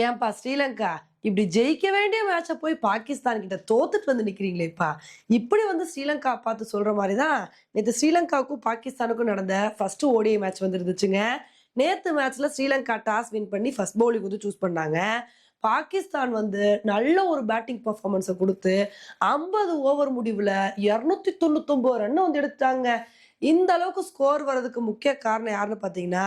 ஏன்பா ஸ்ரீலங்கா? இப்படி ஜெயிக்க வேண்டிய மேட்சை போய் பாகிஸ்தான் கிட்ட தோத்துட்டு வந்து நிக்கிறீங்களேப்பா. இப்படி வந்து ஸ்ரீலங்கா பார்த்து சொல்ற மாதிரி தான் நேற்று ஸ்ரீலங்காவுக்கும் பாகிஸ்தானுக்கும் நடந்த ஃபர்ஸ்ட் ஓடிஐ மேட்ச் வந்து இருந்துச்சுங்க நேத்து மேட்ச்ல ஸ்ரீலங்கா டாஸ் வின் பண்ணி ஃபர்ஸ்ட் பவுலிங் வந்து சூஸ் பண்ணாங்க. பாகிஸ்தான் வந்து நல்ல ஒரு பேட்டிங் பர்ஃபார்மன்ஸை கொடுத்து ஐம்பது ஓவர் முடிவில் இரநூத்தி தொண்ணூத்தொம்பது ரன் வந்து எடுத்தாங்க இந்த அளவுக்கு ஸ்கோர் வர்றதுக்கு முக்கிய காரணம் யாருன்னு பார்த்தீங்கன்னா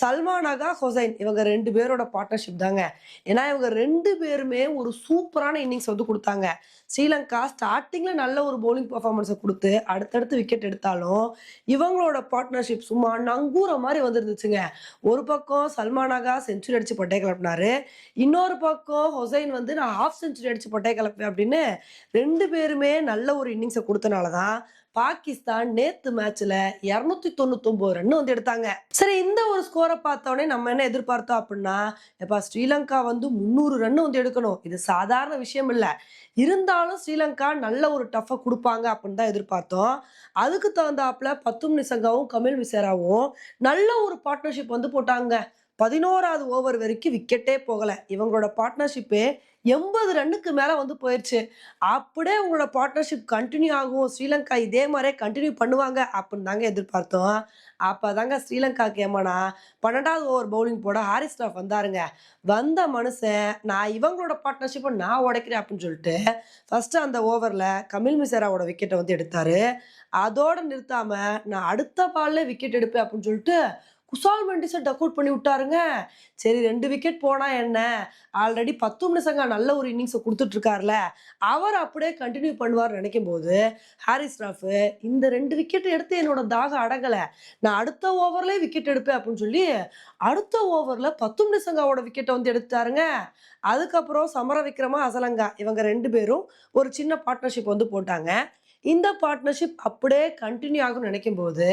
சல்மான் அகா ஹொசைன். இவங்க ரெண்டு பேரோட பார்ட்னர்ஷிப் தாங்க. ஏன்னா இவங்க ரெண்டு பேருமே ஒரு சூப்பரான இன்னிங்ஸ் வந்து கொடுத்தாங்க. ஸ்ரீலங்கா ஸ்டார்டிங்கில் நல்ல ஒரு பவுலிங் பர்ஃபார்மன்ஸை கொடுத்து அடுத்தடுத்து விக்கெட் எடுத்தாலும் இவங்களோட பார்ட்னர்ஷிப் சும்மா நங்கூர மாதிரி வந்துருந்துச்சுங்க. ஒரு பக்கம் சல்மான் அகா செஞ்சுரி அடித்து பட்டை கிளப்பினாரு. இன்னொரு பக்கம் ஹொசைன் வந்து நான் ஹாஃப் செஞ்சுரி அடித்து பட்டை கிளப்பேன் அப்படின்னு ரெண்டு பேருமே நல்ல ஒரு இன்னிங்ஸை கொடுத்தனால தான் பாகிஸ்தான் நேத்து மேட்ச்ல இருநூத்தி தொண்ணூத்தொன்பது ரன் வந்து எடுத்தாங்க. சரி இந்த ஒரு ஸ்கோரை பார்த்தோன்னே நம்ம என்ன எதிர்பார்த்தோம் அப்படின்னா எப்பா ஸ்ரீலங்கா வந்து முந்நூறு ரன் வந்து எடுக்கணும். இது சாதாரண விஷயம் இல்லை. இருந்தாலும் ஸ்ரீலங்கா நல்ல ஒரு டஃப்பை கொடுப்பாங்க அப்படின்னு தான் எதிர்பார்த்தோம். அதுக்கு தகுந்தாப்புல பத்தும் நிசங்காவும் கமில் மிசேராவும் நல்ல ஒரு பார்ட்னர்ஷிப் வந்து போட்டாங்க. பதினோராவது ஓவர் வரைக்கும் விக்கெட்டே போகலை. இவங்களோட பார்ட்னர்ஷிப்பே எண்பது ரன்னுக்கு மேலே வந்து போயிடுச்சு அப்படியே உங்களோட பார்ட்னர்ஷிப் கண்டினியூ ஆகும். ஸ்ரீலங்கா இதே மாதிரியே கண்டினியூ பண்ணுவாங்க அப்படின்னு தாங்க எதிர்பார்த்தோம். அப்பதாங்க ஸ்ரீலங்கா ஏமானா பன்னெண்டாவது ஓவர் பவுலிங் போட ஹாரிஸ் ஸ்டாஃப் வந்தாருங்க. வந்த மனுஷன் நான் இவங்களோட பார்ட்னர்ஷிப்பை நான் உடைக்கிறேன் அப்படின்னு சொல்லிட்டு ஃபஸ்ட்டு அந்த ஓவரில் கமில் மிசேராவோட விக்கெட்டை வந்து எடுத்தார். அதோடு நிறுத்தாமல் நான் அடுத்த பாலில் விக்கெட் எடுப்பேன் அப்படின்னு சொல்லிட்டு குசால் மெண்டிஸை டக் அவுட் பண்ணி விட்டாருங்க. சரி ரெண்டு விக்கெட் போனா என்ன? ஆல்ரெடி பத்து நிமிஷங்க நல்ல ஒரு இன்னிங்ஸை கொடுத்துட்டு இருக்காருல அவர் அப்படியே கண்டினியூ பண்ணுவார் நினைக்கும் போது ஹாரிஸ் ராஃபு இந்த ரெண்டு விக்கெட் எடுத்து என்னோட தாகம் அடங்கலை. நான் அடுத்த ஓவர்லேயே விக்கெட் எடுப்பேன் அப்படின்னு சொல்லி அடுத்த ஓவரில் பத்து நிமிஷங்காவோட விக்கெட்டை வந்து எடுத்தாருங்க அதுக்கப்புறம் சமர விக்ரமா அசலங்கா இவங்க ரெண்டு பேரும் ஒரு சின்ன பார்ட்னர்ஷிப் வந்து போட்டாங்க. இந்த பார்ட்னர்ஷிப் அப்படியே கண்டினியூ ஆகும்னு நினைக்கும் போது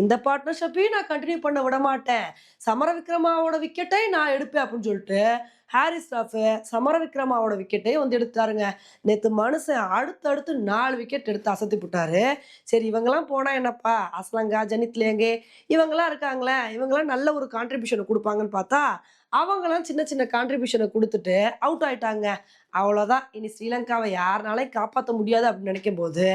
இந்த பார்ட்னர்ஷிப்பையும் நான் கண்டினியூ பண்ண விட மாட்டேன் சமர விக்ரமாவோட விக்கெட்டை நான் எடுப்பேன் அப்படின்னு சொல்லிட்டு ஹாரிஸ் ஸ்டாஃப் சமர விக்ரமாவோட விக்கெட்டையும் வந்து எடுத்தாருங்க. நேற்று மனுஷன் அடுத்தடுத்து நாலு விக்கெட் எடுத்து அசத்தி போட்டாரு. சரி இவங்கெல்லாம் போனால் என்னப்பா? அஸ்லங்கா ஜனித் லேங்கே இவங்கெல்லாம் இருக்காங்களே இவங்கெல்லாம் நல்ல ஒரு கான்ட்ரிபியூஷன் கொடுப்பாங்கன்னு பார்த்தா அவங்களாம் சின்ன சின்ன கான்ட்ரிபியூஷனை கொடுத்துட்டு அவுட் ஆயிட்டாங்க. அவ்வளோதான் இனி ஸ்ரீலங்காவை யாருனாலையும் காப்பாற்ற முடியாது அப்படின்னு நினைக்கும் போது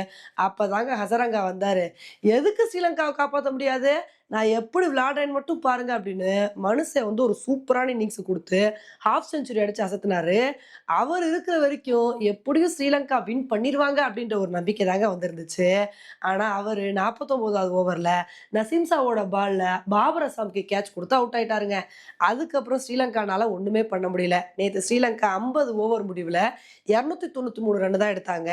அப்போதாங்க ஹசரங்கா வந்தார். எதுக்கு ஸ்ரீலங்காவை காப்பாற்ற முடியாது? நான் எப்படி விளாடுறேன்னு மட்டும் பாருங்க அப்படின்னு மனுஷன் வந்து ஒரு சூப்பரான இன்னிங்ஸ் கொடுத்து ஹாஃப் செஞ்சுரி அடிச்சு அசத்தினாரு. அவர் இருக்கிற வரைக்கும் எப்படியும் ஸ்ரீலங்கா வின் பண்ணிடுவாங்க அப்படின்ற ஒரு நம்பிக்கை தாங்க வந்திருந்துச்சு. ஆனால் அவர் நாற்பத்தொம்போதாவது ஓவரில் நசீம்சாவோட பால்ல பாபர் அசாம்க்கு கேட்ச் கொடுத்து அவுட் ஆயிட்டாருங்க. அதுக்கப்புறம் ஸ்ரீலங்கானால ஒன்றுமே பண்ண முடியல. நேற்று ஸ்ரீலங்கா ஐம்பது ஓவர் முடிவில் இரநூத்தி தொண்ணூற்றி மூணு ரன் தான் எடுத்தாங்க.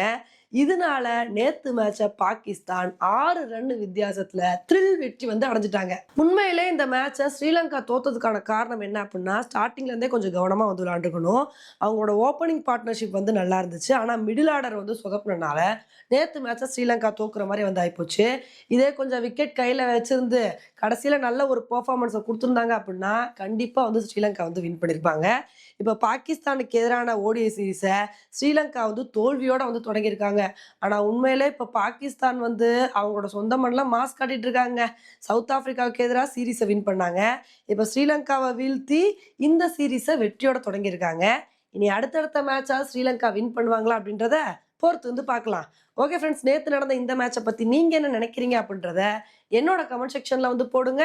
இதனால நேத்து மேட்ச பாகிஸ்தான் ஆறு ரன் வித்தியாசத்துல த்ரில் வெற்றி வந்து அடைஞ்சிட்டாங்க. உண்மையிலே இந்த மேட்சை ஸ்ரீலங்கா தோத்ததுக்கான காரணம் என்ன அப்படின்னா ஸ்டார்டிங்ல இருந்தே கொஞ்சம் கவனமா வந்து விளாண்டுக்கணும் அவங்களோட ஓப்பனிங் பார்ட்னர்ஷிப் வந்து நல்லா இருந்துச்சு. ஆனா மிடில் ஆர்டர் வந்து சொதப்பினால நேத்து மேட்சை ஸ்ரீலங்கா தோக்குற மாதிரி வந்து ஆயிப்போச்சு. இதே கொஞ்சம் விக்கெட் கையில வச்சிருந்து கடைசியில நல்ல ஒரு பெர்ஃபார்மன்ஸை கொடுத்துருந்தாங்க அப்படின்னா கண்டிப்பா வந்து ஸ்ரீலங்கா வந்து வின் பண்ணியிருப்பாங்க இப்போ பாகிஸ்தானுக்கு எதிரான ஓடிஐ சீரீஸை ஸ்ரீலங்கா வந்து தோல்வியோட வந்து தொடங்கியிருக்காங்க. ஆனால் உண்மையிலே இப்போ பாகிஸ்தான் வந்து அவங்களோட சொந்த மண்ணில் மாஸ்க் காட்டிட்டு இருக்காங்க. சவுத் ஆஃப்ரிக்காவுக்கு எதிராக சீரீஸை வின் பண்ணாங்க. இப்போ ஸ்ரீலங்காவை வீழ்த்தி இந்த சீரீஸை வெற்றியோட தொடங்கியிருக்காங்க. இனி அடுத்தடுத்த மேட்சாக ஸ்ரீலங்கா வின் பண்ணுவாங்களா அப்படின்றத பொறுத்து வந்து பார்க்கலாம். ஓகே ஃப்ரெண்ட்ஸ் நேற்று நடந்த இந்த மேட்சை பற்றி நீங்கள் என்ன நினைக்கிறீங்க அப்படின்றத என்னோட கமெண்ட் செக்ஷனில் வந்து போடுங்க.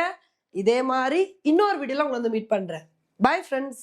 இதே மாதிரி இன்னொரு வீடியோவில் உங்களை வந்து மீட் பண்ணுறேன் பை ஃப்ரெண்ட்ஸ்